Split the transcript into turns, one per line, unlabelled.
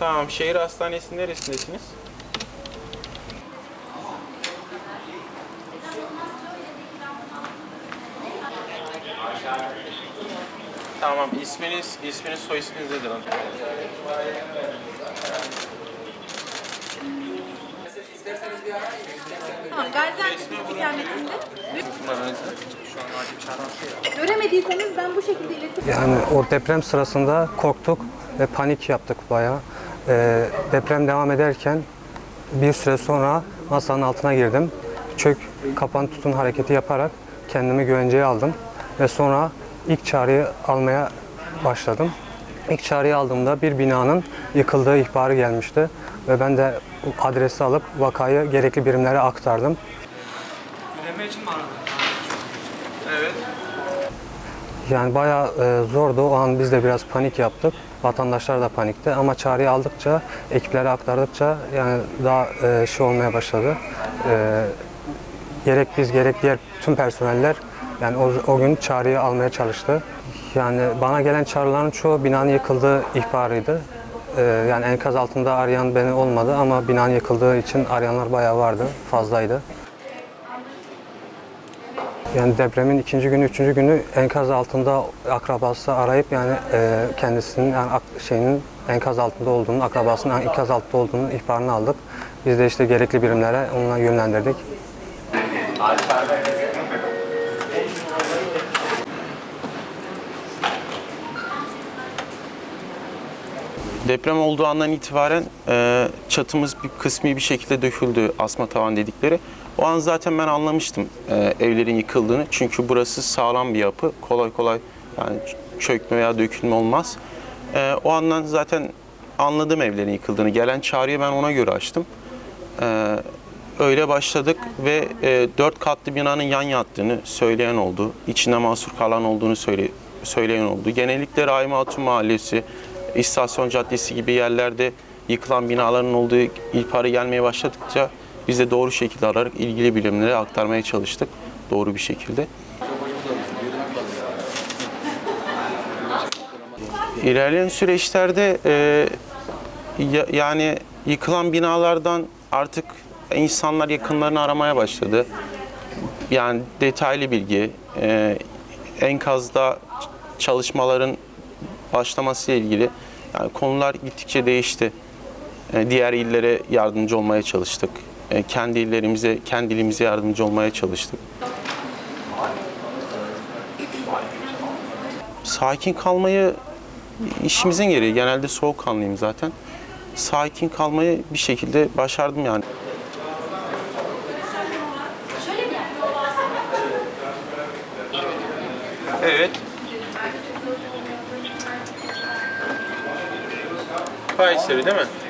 Tamam, şehir hastanesinin neresindesiniz? Tamam, isminiz, isminiz, soy isminiz nedir? hanım?
Tamam, Gaziantep istikametinde. Göremediyseniz ben bu şekilde iletirim.
Yani o deprem sırasında korktuk ve panik yaptık bayağı. Ee, deprem devam ederken bir süre sonra masanın altına girdim. Çök, kapan, tutun hareketi yaparak kendimi güvenceye aldım. Ve sonra ilk çağrıyı almaya başladım. İlk çağrıyı aldığımda bir binanın yıkıldığı ihbarı gelmişti. Ve ben de adresi alıp vakayı gerekli birimlere aktardım.
Evet.
Yani bayağı e, zordu. O an biz de biraz panik yaptık. Vatandaşlar da panikti. Ama çağrıyı aldıkça, ekiplere aktardıkça yani daha e, şey olmaya başladı. E, gerek biz gerek diğer tüm personeller yani o, o gün çağrıyı almaya çalıştı. Yani bana gelen çağrıların çoğu binanın yıkıldığı ihbarıydı. E, yani enkaz altında arayan beni olmadı ama binanın yıkıldığı için arayanlar bayağı vardı, fazlaydı. Yani depremin ikinci günü, üçüncü günü enkaz altında akrabası arayıp yani e, kendisinin yani şeyinin enkaz altında olduğunu, akrabasının enkaz altında olduğunu ihbarını aldık. Biz de işte gerekli birimlere onunla yönlendirdik.
Deprem olduğu andan itibaren e, çatımız bir kısmi bir şekilde döküldü asma tavan dedikleri. O an zaten ben anlamıştım e, evlerin yıkıldığını. Çünkü burası sağlam bir yapı. Kolay kolay yani çökme veya dökülme olmaz. E, o andan zaten anladım evlerin yıkıldığını. Gelen çağrıyı ben ona göre açtım. E, öyle başladık ve e, dört katlı binanın yan yattığını söyleyen oldu. İçinde mahsur kalan olduğunu söyle, söyleyen oldu. Genellikle Rahim Hatun Mahallesi, İstasyon Caddesi gibi yerlerde yıkılan binaların olduğu ihbarı gelmeye başladıkça biz de doğru şekilde ararak ilgili birimlere aktarmaya çalıştık. Doğru bir şekilde. İlerleyen süreçlerde e, ya- yani yıkılan binalardan artık insanlar yakınlarını aramaya başladı. Yani detaylı bilgi, e, enkazda çalışmaların başlaması ile ilgili yani konular gittikçe değişti. E, diğer illere yardımcı olmaya çalıştık. E, kendi illerimize, kendi ilimize yardımcı olmaya çalıştık. Sakin kalmayı işimizin gereği. Genelde soğukkanlıyım zaten. Sakin kalmayı bir şekilde başardım yani. Evet. Kayseri değil mi?